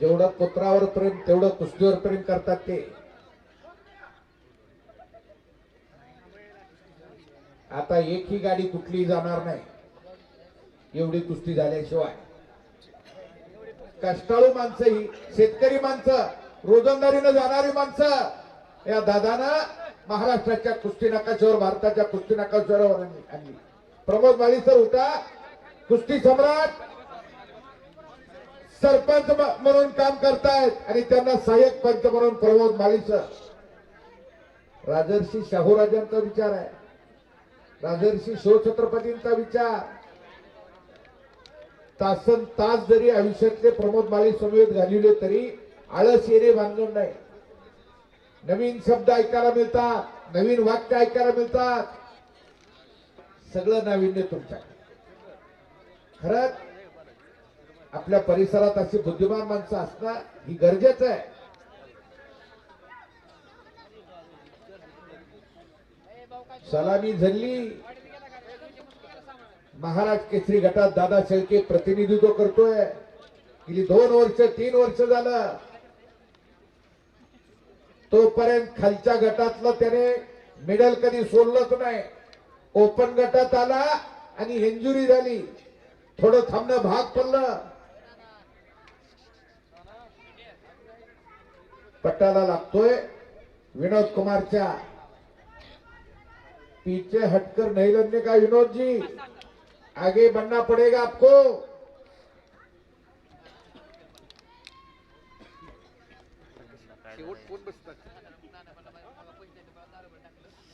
जेवढं पुत्रावर प्रेम तेवढं कुस्तीवर प्रेम करतात ते. आता एक ही गाडी कुठली जाणार नाही. एवढी कुस्ती झाल्याशिवाय. कष्टाळू माणसं ही शेतकरी माणसं रोजंदारीनं जाणारी माणसं. या दादानं महाराष्ट्राच्या कुस्ती नकाशावर भारताच्या कुस्ती नकाशावर आणली. प्रमोद माळी सर होता कुस्ती सम्राट. सरपंच म्हणून काम करतायत आणि त्यांना सहाय्यक पंच म्हणून प्रमोद माळी सर राजर्षी शाहूराजांचा विचार आहे. राजर्षी शिवछत्रपतींचा विचार. तासन तास जरी आयुष्यातले प्रमोद माळी समवेत घालविले तरी आळस येणे बांधून नाही. नवीन शब्द ऐकायला मिळतात नवीन वाक्य ऐकायला मिळतात. सगळं नाविन्य तुमच्या खरंच आपल्या परिसरात अशी बुद्धिमान माणसं असणं ही गरजेचं आहे. सलामी झल्ली. महाराज केसरी गटात दादा शेळके प्रतिनिधित्व करतोय. गेली दोन वर्ष तीन वर्ष झालं. तोपर्यंत खालच्या गटातलं त्याने मेडल कधी सोडलंच नाही. ओपन गटात आला आणि इंजुरी झाली. थोडं थांबणं भाग पडलं. पट्टाला लागतोय. विनोद कुमारच्या. पीछे हटकर नहीं लड़ने का विनोद जी आगे बढ़ना पड़ेगा आपको. शेवट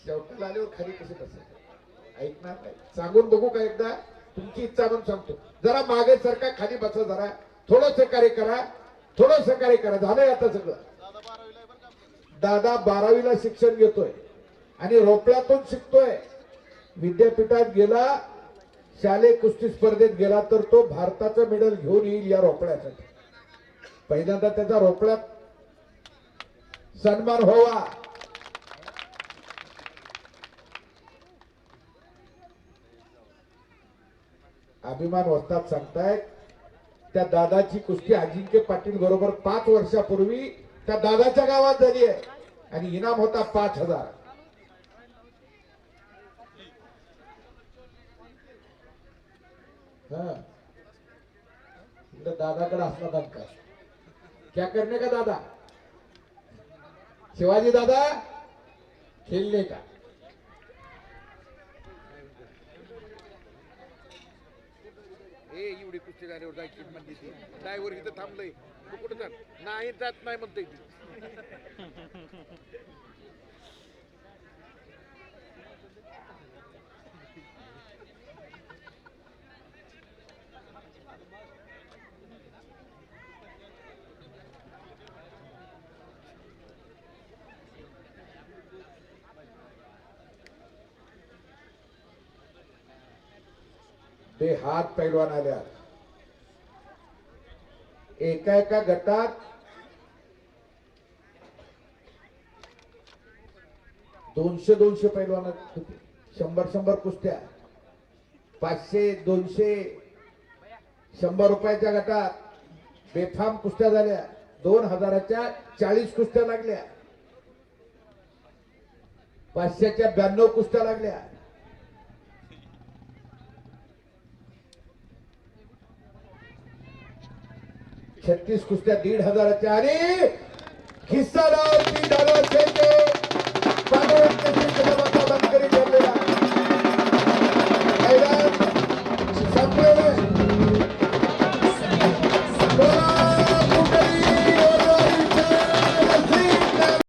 शेवटाला आल्यावर खाली कसे बसायचे? ऐकणार नाही. सांगून बघू का एकदा? तुमची इच्छा म्हणून सांगतो. जरा मागे सरका खाली बसा जरा. थोडं सहकार्य करा. थोडं सहकार्य करा. झालंय आता सगळं. दादा बारावीला शिक्षण घेतोय आणि रोपड्यातून शिकतोय. विद्यापीठात गेला शालेय कुस्ती स्पर्धेत गेला तर तो भारताचं मेडल घेऊन येईल या रोपड्यासाठी पहिल्यांदा त्याचा रोपड्यात सन्मान व्हावा. अभिमान वस्तात सांगतायत त्या दादाची कुस्ती अजिंक्य पाटील बरोबर पाच वर्षापूर्वी त्या दादाच्या गावात झाली आहे. आणि इनाम होता पाच हजार. हा. दादाकडे असला दणका. क्या करणे का दादा? शिवाजी दादा खेळले का? ए एवढी कुस्ती झाल्यावर जायची म्हणजे ती. ड्रायव्हर इथं थांबलंय. तू कुठं जात नाही जात नाही म्हणते ती. ते हात पैलवान आल्या एका एका गटात दोनशे दोनशे पैलवान शंभर शंभर कुस्त्या पाचशे दोनशे शंभर रुपयाच्या गटात बेफाम कुस्त्या झाल्या. दोन हजाराच्या चाळीस कुस्त्या लागल्या. पाचशेच्या ब्याण्णव कुस्त्या लागल्या. छत्तीस कुस्त्या दीड हजाराच्या आणि खिस्सा